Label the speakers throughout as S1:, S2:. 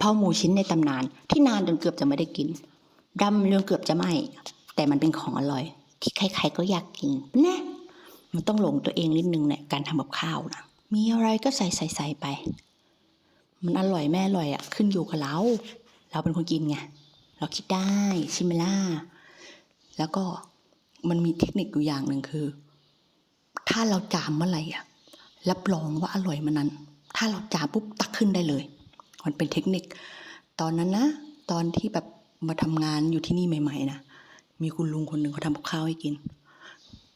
S1: เพราหมูชิ้นในตำนาน ที่นานจนเกือบจะไม่ได้กินดำเรื่องเกือบจะไหมแต่มันเป็นของอร่อย ที่ใครๆก็อยากกินน่มันต้องหลงตัวเองนิดนึงเนี่ยการทำกับข้าวนะมีอะไรก็ใส่ใส่ใส่ไป มันอร่อยแม่อร่อยอะ่ะ ขึ้นอยู่กับเรา เราเป็นคนกินไงเราคิดได้ช่ไหมล่ะแล้วก็มันมีเทคนิคอยู่อย่างหนึ่งคือ ถ้าเราจามเมื่อไหร่อะรับรองว่าอร่อยมันนั้น ถ้าเราจามปุ๊บตักขึ้นได้เลย มันเป็นเทคนิค ตอนนั้นนะ ตอนที่แบบมาทำงานอยู่ที่นี่ใหม่ ๆนะมีคุณลุงคนหนึ่งเขาทำกับข้าวให้กิน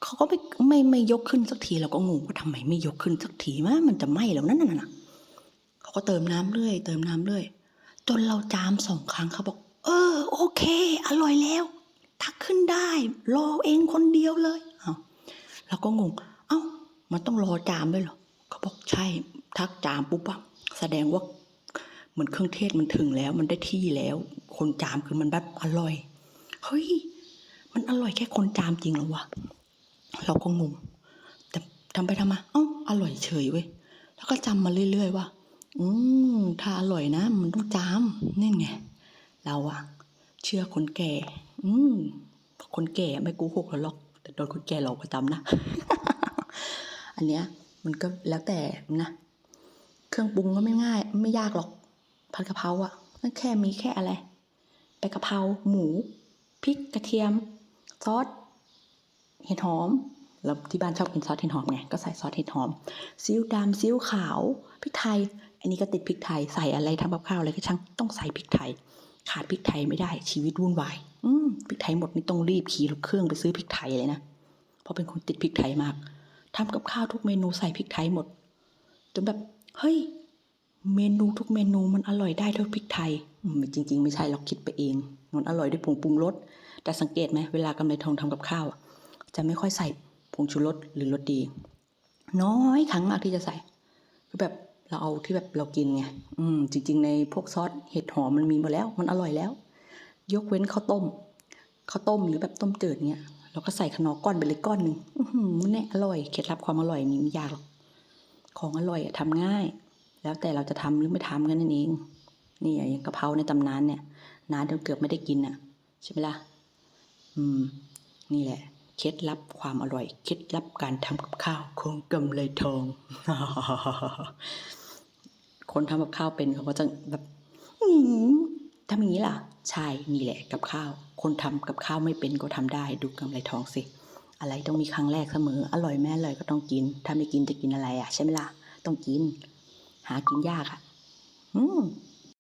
S1: เขาก็ไม่ไม่ไม่ยกขึ้นสักทีเราก็งงว่าทำไมไม่ยกขึ้นสักทีวะมันจะไหม้แล้วนั่นน่ะนะเขาก็เติมน้ำเรื่อย เติมน้ำเรื่อย จนเราจามสองครั้งเขาบอก เออ โอเค อร่อยแล้ว ตักขึ้นได้ รอเองคนเดียวเลยอ้าวเราก็งง เอ้า มันต้องรอจามด้วยเหรอเขาบอกใช่ ทักจามปุ๊บอะแสดงว่า มือนเครื่องเทศมันถึงแล้ว มันได้ที่แล้ว คนจามคือมันแบบอร่อยเฮ้ยมันอร่อยแค่คนจามจริงหรอวะเราก็งงแต่ทำไปทำมาเอ้าอร่อยเฉยเว้ยแล้วก็จำมาเรื่อยๆว่าอืมถ้าอร่อยนะ มันต้องจามนี่ไงเราอะเชื่อคนแก่ อืมคนแก่ไม่กูหกหรอกแต่โดนคนแก่หลอกประจำนะ อันเนี้ยมันก็แล้วแต่นะ เครื่องปรุงก็ไม่ง่าย ไม่ยากหรอก ผัดกะเพราอะนั่นแค่มีแค่อะไรไปกะเพราหมูพริกกระเทียม ซอสเห็ดหอมแล้วที่บ้านชอบกินซอสเห็ดหอมไงก็ใส่ซอสเห็ดหอมซีอิ๊วดำซีอิ๊วขาวพริกไทย อันนี้ก็ติดพริกไทยใส่อะไรทำกับข้าวอะไรก็ช่างต้องใส่พริกไทย ขาดพริกไทยไม่ได้ชีวิตวุ่นวายอืมพริกไทยหมดนี่ต้องรีบขี่รถเครื่องไปซื้อพริกไทยเลยนะเพราะเป็นคนติดพริกไทยมากทำกับข้าวทุกเมนูใส่พริกไทยหมดจนแบบเฮ้ย เมนูทุกเมนูมันอร่อยได้ด้วยพริกไทยจริง ๆ ไม่ใช่เราคิดไปเองมันอร่อยด้วยผงปรุงรสแต่สังเกตไหมเวลากำไรทองทำกับข้าวจะไม่ค่อยใส่ผงชูรสหรือรสดี น้อยครั้งมากที่จะใส่คือแบบเราเอาที่แบบเรากินไงอืมจริง ๆ ในพวกซอสเห็ดหอมมันมีหมดแล้ว มันอร่อยแล้ว ยกเว้นข้าวต้มข้าวต้มหรือแบบต้มจืดเนี้ยเราก็ใส่ขนอก้อนไปเลยก้อนหนึ่งอื้อหือเนี่ยอร่อยเคล็ดลับความอร่อยมีไม่ยากหรอกของอร่อยอะทำง่าย แล้วแต่เราจะทำหรือไม่ทำกันนั่นเอง นี่อย่างกะเพราในตำนานเนี่ยนานจนเกือบไม่ได้กินอะใช่ไหมล่ะอืม นี่แหละเคล็ดลับความอร่อยเคล็ดลับการทำกับข้าวของกำไรทอง คนทำกับข้าวเป็นเขาก็จะแบบอืมทำอย่างนี้ล่ะ ใช่นี่แหละกับข้าว คนทำกับข้าวไม่เป็นก็ทำได้ ดูกำไรทองสิ อะไรต้องมีครั้งแรกเสมอ อร่อยแม่อร่อยก็ต้องกิน ถ้าไม่กินจะกินอะไรอะ ใช่ไหมล่ะ ต้องกิน หากินยากอะ อืม